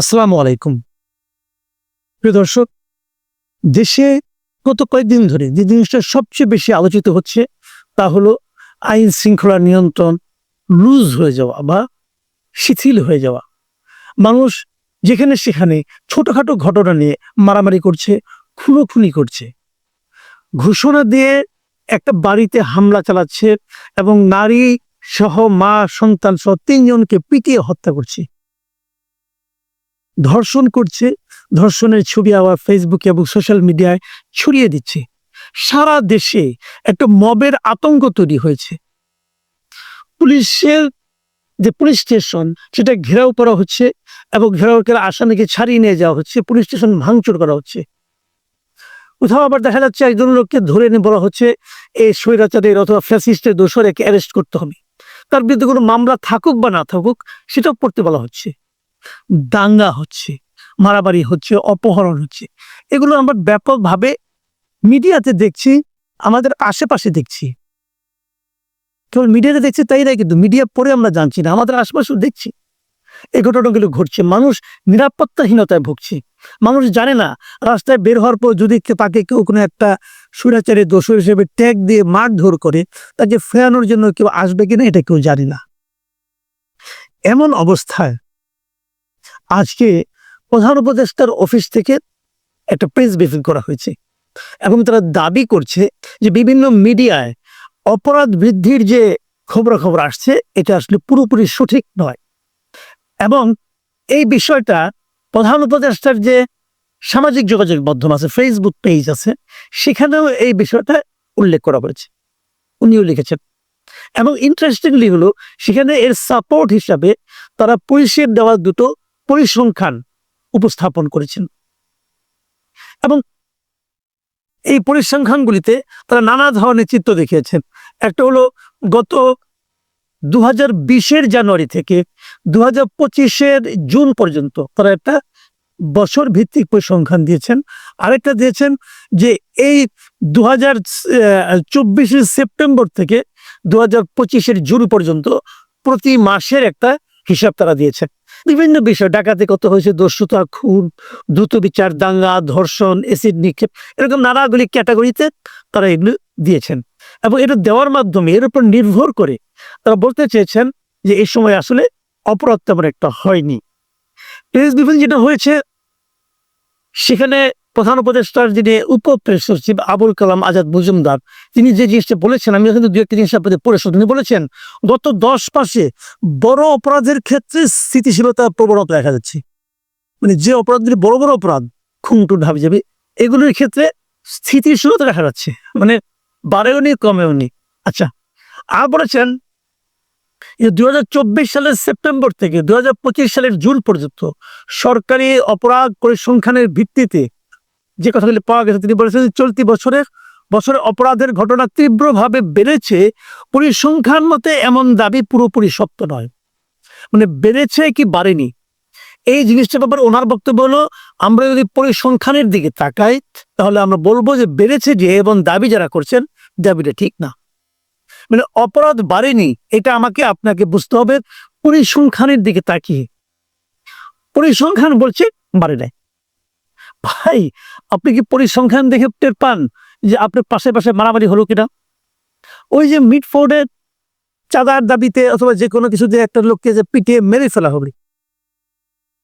আসসালামু আলাইকুম। প্রিয় দর্শক, দেশে গত কয়েকদিন ধরে যে জিনিসটা সবচেয়ে বেশি আলোচিত হচ্ছে তা হলো আইন শৃঙ্খলা নিয়ন্ত্রণ, লুজ হয়ে যাওয়া বা শিথিল হয়ে যাওয়া। মানুষ যেখানে সেখানে ছোটখাটো ঘটনা নিয়ে মারামারি করছে, খুনোখুনি করছে। ঘোষণা দিয়ে একটা বাড়িতে হামলা চালাচ্ছে এবং নারী সহ মা সন্তান সহ তিনজনকে পিটিয়ে হত্যা করছে। ধর্ষণ করছে, ধর্ষণের ছবি আবার ফেসবুকে এবং সোশ্যাল মিডিয়ায় ছড়িয়ে দিচ্ছে। সারা দেশে একটা মবের আতঙ্ক তৈরি হয়েছে। পুলিশের যে পুলিশ স্টেশন সেটা ঘেরাও করা হচ্ছে এবং ঘেরাও করে আসামিকে ছাড়িয়ে নিয়ে যাওয়া হচ্ছে পুলিশ স্টেশন ভাঙচুর করা হচ্ছে। কোথাও আবার দেখা যাচ্ছে একজন লোককে ধরে নিয়ে বলা হচ্ছে এই স্বৈরাচারের অথবা ফ্যাসিস্টের দোষর একে অ্যারেস্ট করতে হবে। তার বিরুদ্ধে কোনো মামলা থাকুক বা না থাকুক, সেটাও পড়তে বলা হচ্ছে। দাঙ্গা হচ্ছে, মারামারি হচ্ছে, অপহরণ হচ্ছে। এগুলো আমরা ব্যাপকভাবে মিডিয়াতে দেখছি, আমাদের আশেপাশে দেখছি। কেবল মিডিয়াতে দেখছি তাই না কিন্তু মিডিয়া পরে আমরা জানছি না, আমাদের আশেপাশেও দেখছি। এই ঘটনাগুলো ঘটছে, মানুষ নিরাপত্তাহীনতায় ভুগছে। মানুষ জানে না, রাস্তায় বের হওয়ার পর যদি তাকে কেউ কোনো একটা সুরাচারের দোষর হিসেবে ট্যাগ দিয়ে মারধর করে, তাকে ফেরানোর জন্য কেউ আসবে কিনা এটা কেউ জানে না। এমন অবস্থায় আজকে প্রধান উপদেষ্টার অফিস থেকে একটা প্রেস ব্রিফিং করা হয়েছে এবং তারা দাবি করছে যে বিভিন্ন মিডিয়ায় অপরাধ বৃদ্ধির যে খবরাখবর আসছে, এটা আসলে পুরোপুরি সঠিক নয়। এবং এই বিষয়টা প্রধান উপদেষ্টার যে সামাজিক যোগাযোগ মাধ্যম আছে ফেসবুক পেজ আছে, সেখানেও এই বিষয়টা উল্লেখ করা হয়েছে। উনিও লিখেছেন। এবং ইন্টারেস্টিংলি হলো, সেখানে এর সাপোর্ট হিসাবে তারা পুলিশের দেওয়া দুটো পরিসংখ্যান উপস্থাপন করেছেন। এবং এই পরিসংখ্যানগুলিতে তারা নানা ধরনের চিত্র দেখিয়েছেন। একটা হলো গত দু হাজার বিশের জানুয়ারি থেকে দু হাজার জুন পর্যন্ত তারা একটা বছর ভিত্তিক পরিসংখ্যান দিয়েছেন। আরেকটা দিয়েছেন যে এই দু হাজার সেপ্টেম্বর থেকে দু হাজার জুন পর্যন্ত প্রতি মাসের একটা হিসাব তারা দিয়েছেন। বিভিন্ন বিষয়, ডাকাতি কত হয়েছে, দস্যুতা, খুন, দ্রুত বিচার, দাঙ্গা, ধর্ষণ এসিড নিক্ষেপ, এরকম নানাগুলি ক্যাটাগরিতে তারা এগুলো দিয়েছেন। এবং এটা দেওয়ার মাধ্যমে, এর উপর নির্ভর করে তারা বলতে চেয়েছেন যে এই সময় আসলে অপরাধ তেমন একটা হয়নি। যেটা হয়েছে, সেখানে প্রধান উপদেষ্টার যিনি উপপ্রেস সচিব আবুল কালাম আজাদ মজুমদার, তিনি যে জিনিসটা বলেছেন আমি কিন্তু দু একটা জিনিস আপনাদের পড়ে তিনি বলেছেন, গত দশ মাসে বড় অপরাধের ক্ষেত্রে স্থিতিশীলতা প্রবণতা দেখা যাচ্ছে। মানে যে অপরাধগুলি বড় বড় অপরাধ খুন ভাবি যাবে এগুলোর ক্ষেত্রে স্থিতিশীলতা দেখা যাচ্ছে। মানে বাড়েও নি, কমেও নি। আচ্ছা আর বলেছেন দু হাজার চব্বিশ সালের সেপ্টেম্বর থেকে দুই হাজার পঁচিশ সালের জুন পর্যন্ত সরকারি অপরাধ পরিসংখ্যানের ভিত্তিতে যে কথাগুলি পাওয়া গেছে, তিনি বলেছেন চলতি বছরের বছরে অপরাধের ঘটনা তীব্রভাবে বেড়েছে, পরিসংখ্যান মতে এমন দাবি পুরোপুরি সত্য নয়। মানে বেড়েছে কি বাড়েনি? এই জিনিসটার ব্যাপারে ওনার বক্তব্য হলো, আমরা যদি পরিসংখ্যানের দিকে তাকাই, তাহলে আমরা বলব যে বেড়েছে যে এবং দাবি যারা করছেন, দাবিটা ঠিক না। মানে অপরাধ বাড়েনি, এটা আমাকে, আপনাকে বুঝতে হবে, পরিসংখ্যানের দিকে তাকিয়ে। পরিসংখ্যান বলছে বাড়ে নাই। ভাই, আপনি কি পরিসংখ্যান দেখে টের পান যে আপনার পাশে পাশে মারামারি হলো কিনা? ওই যে মিটফোর্ডের চাঁদার দাবিতে অথবা যে কোনো কিছুতে একটা লোককে যে পিটিয়ে মেরে ফেলা হবে।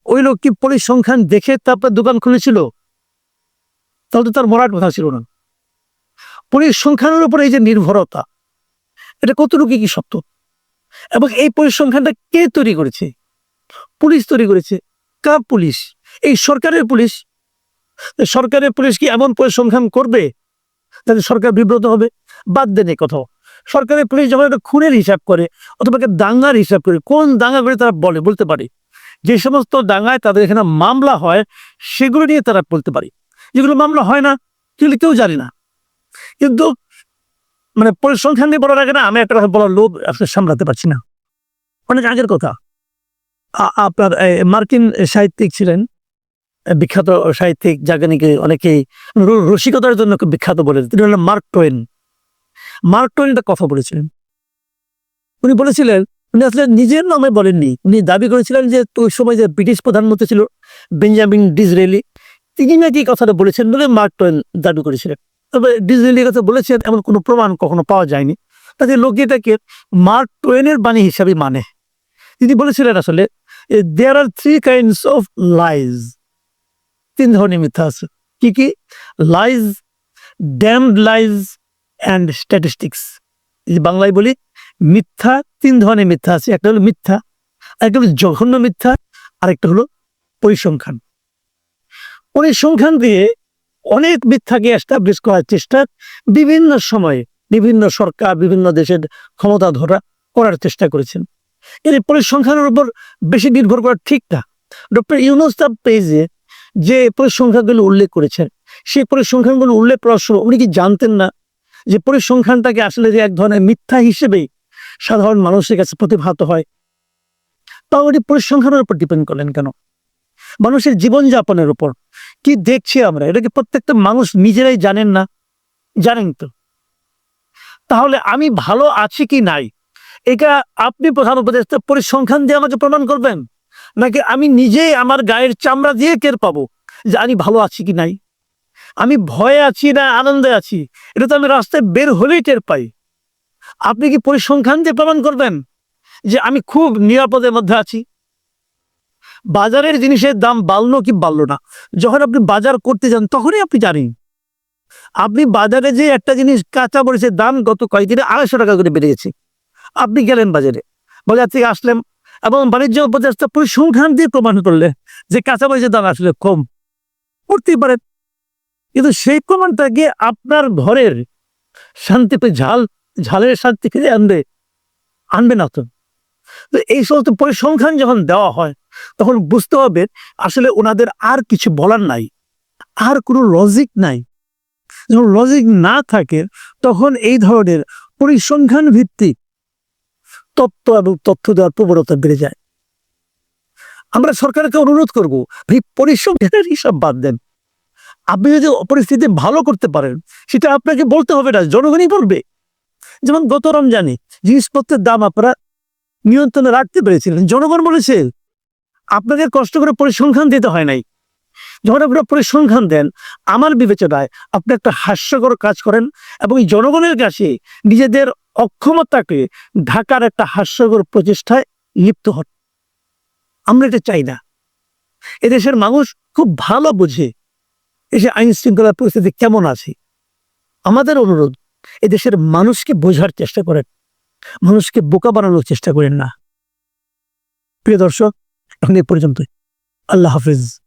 ওই লোক কি পরিসংখ্যান দেখে তারপর দোকান খুলেছিল? তাহলে তো তার মরার কথা ছিল না। পরিসংখ্যানের উপর এই যে নির্ভরতা, এটা কতটুকু কি সত্য? এবং এই পরিসংখ্যানটা কে তৈরি করেছে? পুলিশ তৈরি করেছে? কার পুলিশ? এই সরকারের পুলিশ? সরকারের পুলিশ কি এমন পরিসংখ্যান করবে? যাতে সরকার বিব্রত হবে? বাদ দেন এই কথাও। সরকারের পুলিশ যখন একটা খুনের হিসাব করে অথবা একটা দাঙ্গার হিসাব করে কোন দাঙ্গা করে তারা বলে বলতে পারে। যে সমস্ত দাঙ্গায় তাদের এখানে মামলা হয় সেগুলো নিয়ে তারা বলতে পারে। যেগুলো মামলা হয় না সেগুলো কেউ জানে না। কিন্তু মানে পরিসংখ্যান নিয়ে বলার আগে না আমি একটা কথা বলার লোভ আসলে সামলাতে পারছি না। অনেক আগের কথা। আপনার মার্কিন সাহিত্যিক ছিলেন। এ, বিখ্যাত সাহিত্যিক যাকে নাকি অনেকেই রসিকতার জন্য বিখ্যাত বলে। Mark two one. মার্ক টোয়েন একটা কথা বলেছিলেন। উনি বলেছিলেন, উনি আসলে নিজের নামে বলেননি। উনি দাবি করেছিলেন যে ওই সময় যে ব্রিটিশ প্রধানমন্ত্রী ছিল বেঞ্জামিন ডিজরেলি তিনি নাকি কথাটা বলেছেন বলে মার্ক টোয়েন দাবি করেছিলেন। তবে ডিজরেলি কথা বলেছেন, এমন কোনো প্রমাণ কখনো পাওয়া যায়নি। তাদের লোক এটাকে মার্ক টোয়েনের বাণী হিসাবে মানে। তিনি বলেছিলেন আসলে there are three kinds of lies তিন ধরনের মিথ্যা আছে। কি কি? Lies damned lies and statistics বাংলায় বলি, মিথ্যা, তিন ধরনের মিথ্যা আছে। একটা হলো মিথ্যা একটা হলো জঘন্য মিথ্যা, আরেকটা হলো পরিসংখ্যান। পরিসংখ্যান দিয়ে অনেক মিথ্যাকে এস্টাবলিশ করার চেষ্টা বিভিন্ন সময়ে বিভিন্ন সরকার, বিভিন্ন দেশের ক্ষমতা ধরা করার চেষ্টা করেছেন। এর পরিসংখ্যানের উপর বেশি নির্ভর করা ঠিক না। ডক্টর ইউনুস তার পেজে যে পরিসংখ্যানগুলো উল্লেখ করেছেন, সেই পরিসংখ্যানগুলো উল্লেখ করার সময় উনি কি জানতেন না যে পরিসংখ্যানটাকে আসলে যে এক ধরনের মিথ্যা হিসেবেই সাধারণ মানুষের কাছে প্রতিভাত হয়? তাও উনি পরিসংখ্যানের উপর ডিপেন্ড করলেন কেন? মানুষের জীবনযাপনের উপর। কি দেখছি আমরা? এটাকে প্রত্যেকটা মানুষ নিজেরাই জানেন না? জানেন তো। তাহলে আমি ভালো আছি কি নাই? এটা আপনি প্রধান উপদেষ্টা পরিসংখ্যান দিয়ে আমাকে প্রমাণ করবেন? নাকি আমি নিজেই আমার গায়ের চামড়া দিয়ে টের পাবো যে আমি ভালো আছি কি নাই? আমি ভয়ে আছি না আনন্দে আছি? এটা তো আমি রাস্তায় বের হলেই টের পাই। আপনি কি পরিসংখ্যান দিয়ে প্রমাণ করবেন যে আমি খুব নিরাপদের মধ্যে আছি? বাজারের জিনিসের দাম বাড়লো কি বাড়লো না? যখন আপনি বাজার করতে যান, তখনই আপনি জানেন। আপনি বাজারে যে একটা জিনিস কাঁচা মরিচের দাম গত কয়েকদিনে আড়াইশো টাকা করে বেড়ে গেছে। আপনি গেলেন বাজারে। বাজার থেকে আসলেন এবং বাণিজ্য উপদেষ্টা পরিসংখ্যান দিয়ে প্রমাণ করলে যে কাঁচা মরিচের দাম আসলে কম। করতেই পারে কিন্তু সেই প্রমাণটাকে আপনার ঘরের শান্তিতে ঝাল, ঝালের শান্তি ফিরে আনবে আনবে না তো। তো এই সমস্ত পরিসংখ্যান যখন দেওয়া হয়, তখন বুঝতে হবে আসলে ওনাদের আর কিছু বলার নাই। আর কোনো লজিক নাই। যখন লজিক না থাকে, তখন এই ধরনের পরিসংখ্যান ভিত্তিক তত্ত্ব এবং তথ্য দেওয়ার প্রবণতা বেড়ে যায়। আমরা সরকারকে অনুরোধ করব, ভাই পরিসংখ্যানের হিসাব বাদ দেন। আপনি যদি পরিস্থিতি ভালো করতে পারেন, সেটা আপনাকে বলতে হবে না, জনগণই বলবে। যেমন গত রমজানে জিনিসপত্রের দাম আপনারা নিয়ন্ত্রণে রাখতে পেরেছিলেন, জনগণ বলেছে আপনাদের কষ্ট করে পরিসংখ্যান দিতে হয় নাই। যখন আপনারা পরিসংখ্যান দেন, আমার বিবেচনায় আপনি একটা হাস্যকর কাজ করেন এবং জনগণের কাছে নিজেদের অক্ষমতাকে ঢাকার একটা হাস্যকর প্রচেষ্টায় লিপ্ত হন। আমরা এটা চাই না। এদেশের মানুষ খুব ভালো বুঝে এসে আইন শৃঙ্খলা পরিস্থিতি কেমন আছে। আমাদের অনুরোধ, এদেশের মানুষকে বোঝার চেষ্টা করেন। মানুষকে বোকা বানানোর চেষ্টা করেন না। প্রিয় দর্শক, এখন এ পর্যন্তই। আল্লাহ হাফিজ।